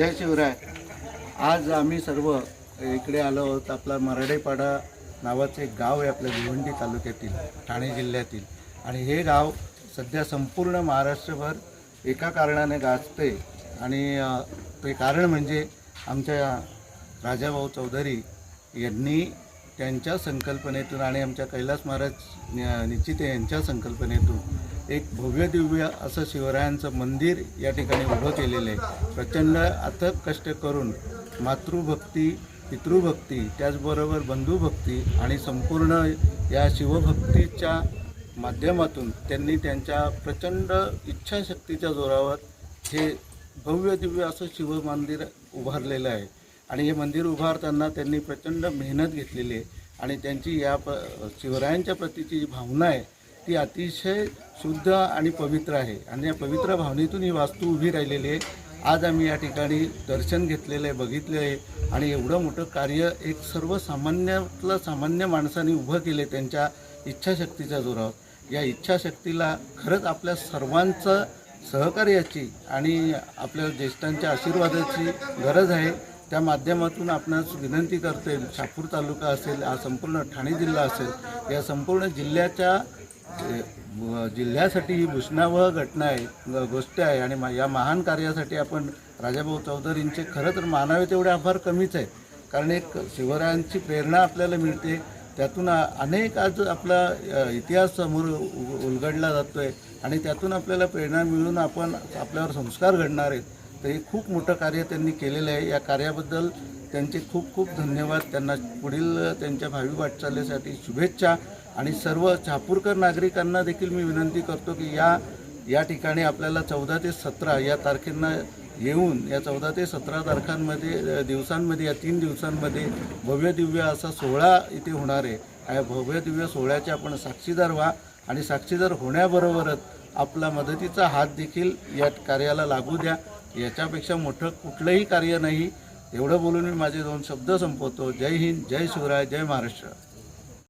जय शिवराय. आज आम्ही सर्व इकडे आलो आहोत. आपला मराठेपाडा नावाचं एक गाव आहे आपल्या भिवंडी तालुक्यातील ठाणे जिल्ह्यातील. आणि हे गाव सध्या संपूर्ण महाराष्ट्रभर एका कारणाने गाजते आणि ते कारण म्हणजे आमच्या राजाभाऊ चौधरी यांनी त्यांच्या संकल्पनेतून आणि आमच्या कैलास महाराज निश्चिते यांच्या संकल्पनेतून एक भव्य दिव्य असं शिवरायांचं मंदिर या ठिकाणी उभं केलेलं आहे. प्रचंड अथक कष्ट करून मातृभक्ती पितृभक्ती त्याचबरोबर बंधुभक्ती आणि संपूर्ण या शिवभक्तीच्या माध्यमातून त्यांनी त्यांच्या प्रचंड इच्छाशक्तीच्या जोरावर हे भव्य दिव्य असं शिवमंदिर उभारलेलं आहे. आणि हे मंदिर उभारताना त्यांनी प्रचंड मेहनत घेतलेली आहे. आणि त्यांची या प शिवरायांच्या प्रतीची जी भावना आहे ती अतिशय शुद्ध आणि पवित्र आहे. आणि या पवित्र भावनेतून ही वास्तू उभी राहिलेली आहे. आज आम्ही या ठिकाणी दर्शन घेतलेलं आहे बघितलं आहे. आणि एवढं मोठं कार्य एक सर्वसामान्यातलं सामान्य माणसाने उभं केलं आहे त्यांच्या इच्छाशक्तीच्या जोरावर. या इच्छाशक्तीला खरंच आपल्या सर्वांचं सहकार्याची आणि आपल्या ज्येष्ठांच्या आशीर्वादाची गरज आहे. त्या माध्यमातून आपणास विनंती करते शापूर तालुका असेल हा संपूर्ण ठाणे जिल्हा असेल या संपूर्ण जिल्ह्याच्या जिल्ह्यासाठी ही भूषणावह घटना आहे गोष्ट आहे आणि या महान कार्यासाठी आपण राजाभाऊ चौधरींचे खरं तर मानावे तेवढे आभार कमीच आहे. कारण एक शिवरायांची प्रेरणा आपल्याला मिळते. त्यातून अनेक आज आपला इतिहास समोर उ- उलगडला जातो आहे आणि त्यातून आपल्याला प्रेरणा मिळून आपण आपल्यावर संस्कार घडणार आहेत. तर हे खूप मोठं कार्य त्यांनी केलेलं आहे. या कार्याबद्दल त्यांचे खूप खूप धन्यवाद. त्यांना पुढील त्यांच्या भावी वाटचालीसाठी शुभेच्छा. आणि सर्व चापूरकर नागरिकांना देखील मी विनंती करतो की या या ठिकाणी आपल्याला चौदा ते सतरा या तारखेंना येऊन या चौदा ते सतरा तारखांमध्ये दिवसांमध्ये या तीन दिवसांमध्ये भव्य दिव्य असा सोहळा इथे होणार आहे. या भव्य दिव्य सोहळ्याचे आपण साक्षीदार व्हा आणि साक्षीदार होण्याबरोबरच आपला मदतीचा हात देखील या कार्याला लागू द्या. याच्यापेक्षा मोठं कुठलंही कार्य नाही. एवढं बोलून मी माझे दोन शब्द संपवतो. जय हिंद जय शिवराय जय महाराष्ट्र.